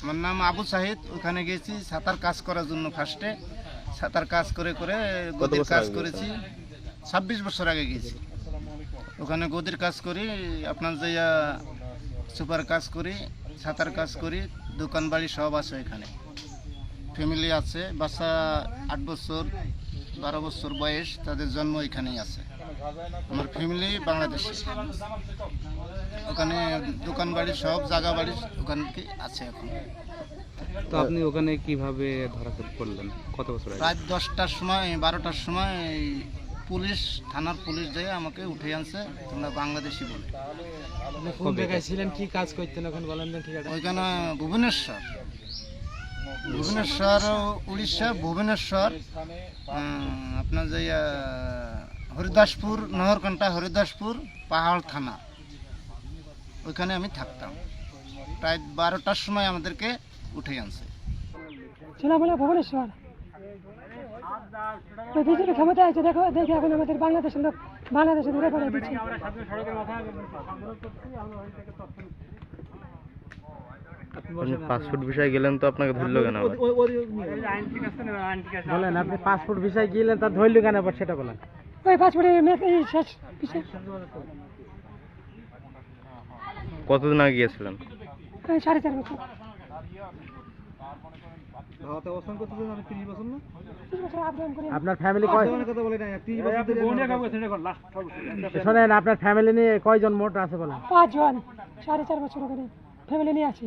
আমার নাম আবু সাহিদ ওখানে গেছি সাঁতার কাজ করার জন্য ফার্স্টে সাঁতার কাজ করে করে গদির কাজ করেছি ছাব্বিশ বছর আগে গেছি ওখানে গদির কাজ করি আপনার যে সুপার কাজ করি সাঁতার কাজ করি দোকান বাড়ি সব আছে এখানে। ফ্যামিলি আছে বাচ্চা আট বছর বারো বছর বয়স তাদের জন্ম এখানেই আছে। আমার ফ্যামিলি বাংলাদেশে। ওখানে দোকান বাড়ি সব জায়গা বাড়ি ওখানে আছে এখন। তো আপনি ওখানে কীভাবে ধরা পড়লেন কত বছর আগে? প্রায় দশটার সময় বারোটার সময় পুলিশ থানার পুলিশ যেয়ে আমাকে উঠে আনছে তোমরা বাংলাদেশি বলে। কোন জায়গায় ছিলেন কি কাজ করতেন এখন বলেন না ওইখানে ভুবনেশ্বর। ভুবনেশ্বর, উড়িষ্যা, ভুবনেশ্বর আপনার যে হরিদাসপুর নহরকান্টা হরিদাসপুর, পাহাড় থানা। ওইখানে আমি থাকতাম। প্রায় বারোটার সময় আমাদেরকে উঠে আনছে। ভুবনেশ্বর। তো আছে এখন বাংলাদেশের লোক বাংলাদেশে ধরে পড়ে দিচ্ছে। পাসপোর্ট বিষয়ে গেলেন তো আপনাকে ধরলো কেন? বলেন আপনি পাসপোর্ট ভিসায় গেলেন তার ধরল কেন আবার সেটা বলেন। ওই পাসপোর্টে এই শেষ বিষয় কতদিন আগে গিয়েছিলেন? সাড়ে চার বছর। আপনার ফ্যামিলি কয় শোনেন আপনার ফ্যামিলি নিয়ে কয়জন মোট আছে বলেন? পাঁচজন সাড়ে চার বছর করে ফ্যামিলি নিয়ে আছি।